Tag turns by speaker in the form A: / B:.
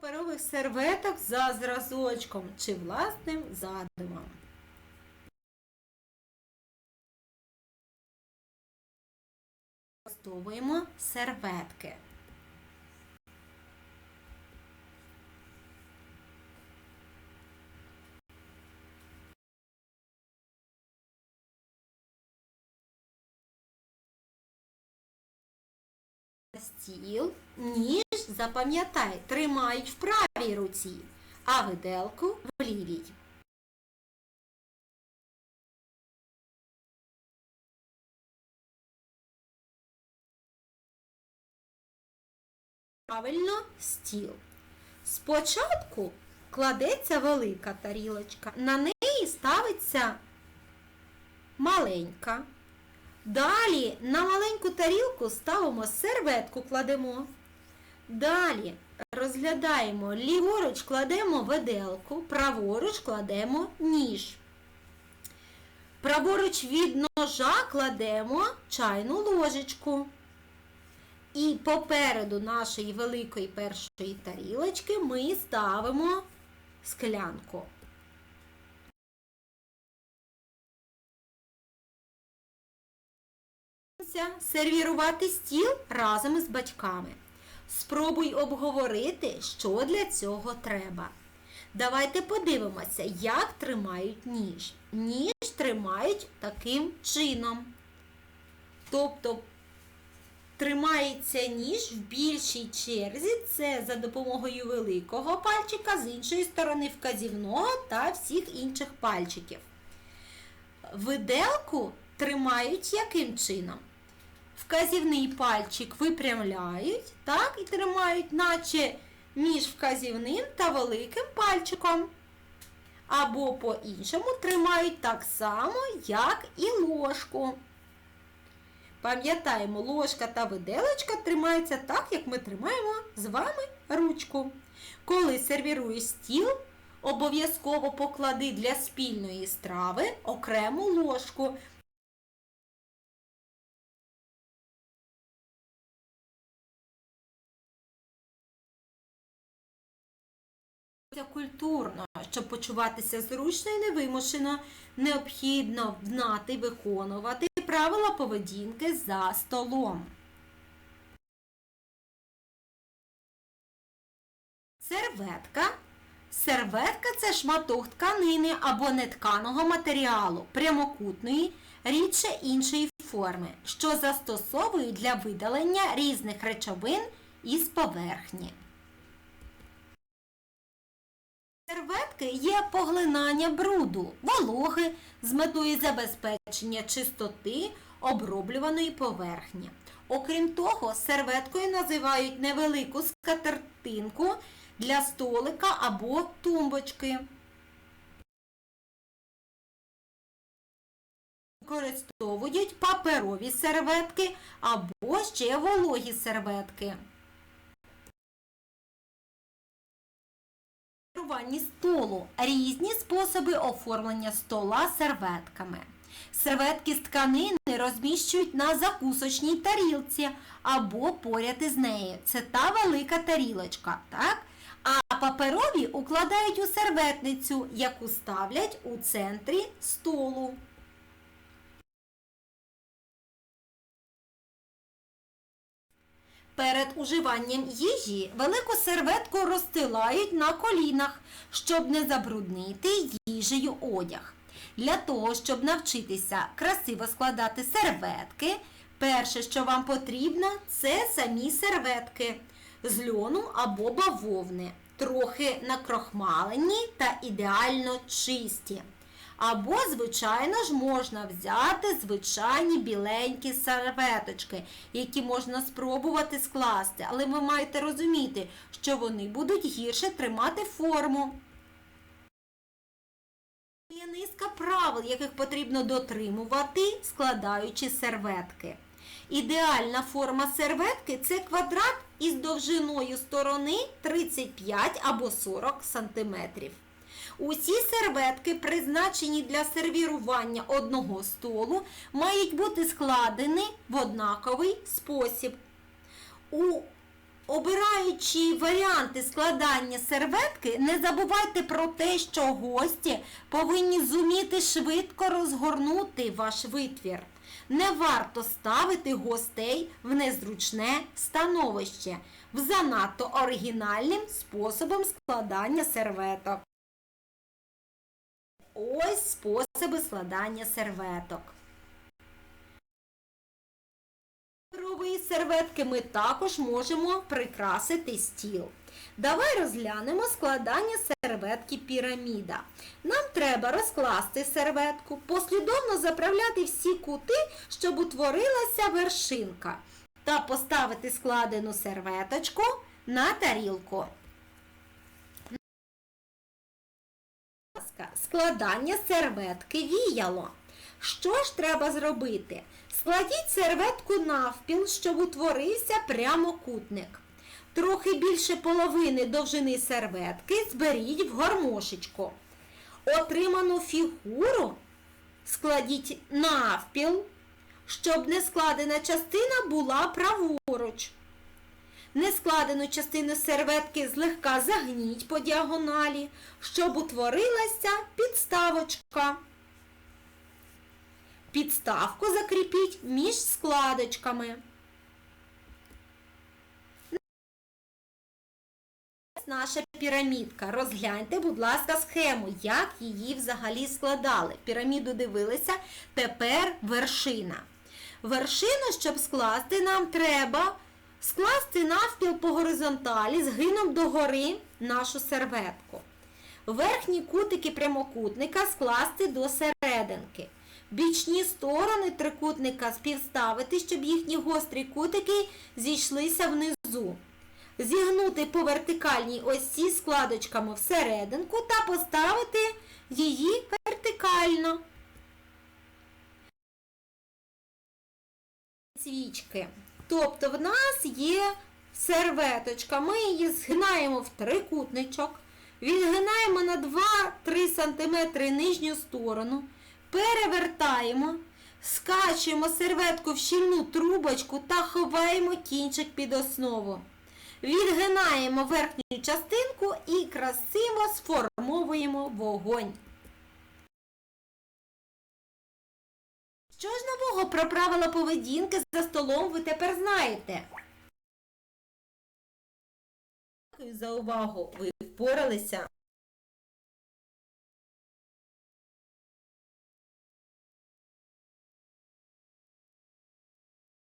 A: паперових серветок за зразочком чи власним задумом. Використовуємо серветки. Стіл, ніж, запам'ятай, тримають в правій руці, а виделку в лівій. Правильно, стіл. Спочатку кладеться велика тарілочка, на неї ставиться маленька. Далі на маленьку тарілку ставимо серветку, кладемо. Далі розглядаємо, ліворуч кладемо виделку, праворуч кладемо ніж. Праворуч від ножа кладемо чайну ложечку. І попереду нашої великої першої тарілочки ми ставимо склянку. Сервірувати стіл разом із батьками. Спробуй обговорити, що для цього треба. Давайте подивимося, як тримають ніж. Ніж тримають таким чином. Тобто тримається ніж в більшій черзі, це за допомогою великого пальчика, з іншої сторони вказівного та всіх інших пальчиків. Виделку тримають яким чином? Вказівний пальчик випрямляють, так, і тримають, наче між вказівним та великим пальчиком. Або по-іншому тримають так само, як і ложку. Пам'ятаємо, ложка та виделочка тримаються так, як ми тримаємо з вами ручку. Коли сервіруєш стіл, обов'язково поклади для спільної страви окрему ложку. Культурно, щоб почуватися зручно і невимушено, необхідно знати виконувати правила поведінки за столом. Серветка. Серветка це шматок тканини або нетканого матеріалу прямокутної, рідше іншої форми, що застосовують для видалення різних речовин із поверхні. Серветки є поглинання бруду, вологи з метою забезпечення чистоти оброблюваної поверхні. Окрім того, серветкою називають невелику скатертинку для столика або тумбочки. Використовують паперові серветки або ще вологі серветки. Сервіруванні столу різні способи оформлення стола серветками. Серветки з тканини розміщують на закусочній тарілці або поряд із нею. Це та велика тарілочка. так? А паперові укладають у серветницю, яку ставлять у центрі столу. Перед уживанням їжі велику серветку розстилають на колінах, щоб не забруднити їжею одяг. Для того, щоб навчитися красиво складати серветки, перше, що вам потрібно, це самі серветки з льону або бавовни, трохи накрохмалені та ідеально чисті. Або, звичайно ж, можна взяти звичайні біленькі серветочки, які можна спробувати скласти. Але ви маєте розуміти, що вони будуть гірше тримати форму. Є низка правил, яких потрібно дотримувати, складаючи серветки. Ідеальна форма серветки це квадрат із довжиною сторони 35 або 40 см. Усі серветки, призначені для сервірування одного столу, мають бути складені в однаковий спосіб. У Обираючи варіанти складання серветки, не забувайте про те, що гості повинні зуміти швидко розгорнути ваш витвір. Не варто ставити гостей в незручне становище в занадто оригінальним способом складання серветок. Ось способи складання серветок. Паперової серветки ми також можемо прикрасити стіл. Давай розглянемо складання серветки піраміда. Нам треба розкласти серветку, послідовно заправляти всі кути, щоб утворилася вершинка, та поставити складену серветочку на тарілку. Складання серветки віяло. Що ж треба зробити? Складіть серветку навпіл, щоб утворився прямокутник. Трохи більше половини довжини серветки зберіть в гармошечку. Отриману фігуру складіть навпіл, щоб нескладена частина була праворуч. Нескладену частину серветки злегка загніть по діагоналі, щоб утворилася підставочка. Підставку закріпіть між складочками. Наша пірамідка. Розгляньте, будь ласка, схему, як її взагалі складали. Піраміду дивилися, тепер вершина. Вершину, щоб скласти, нам треба скласти навпіл по горизонталі згином догори нашу серветку. Верхні кутики прямокутника скласти до серединки. Бічні сторони трикутника співставити, щоб їхні гострі кутики зійшлися внизу. Зігнути по вертикальній осі складочками всерединку та поставити її вертикально. Свічки. Тобто в нас є серветочка. Ми її згинаємо в трикутничок, відгинаємо на 2-3 см нижню сторону, перевертаємо, скачуємо серветку в щільну трубочку та ховаємо кінчик під основу. Відгинаємо верхню частинку і красиво сформовуємо вогонь. Що ж нового про правила поведінки за столом ви тепер знаєте? Дякую за увагу! Ви впоралися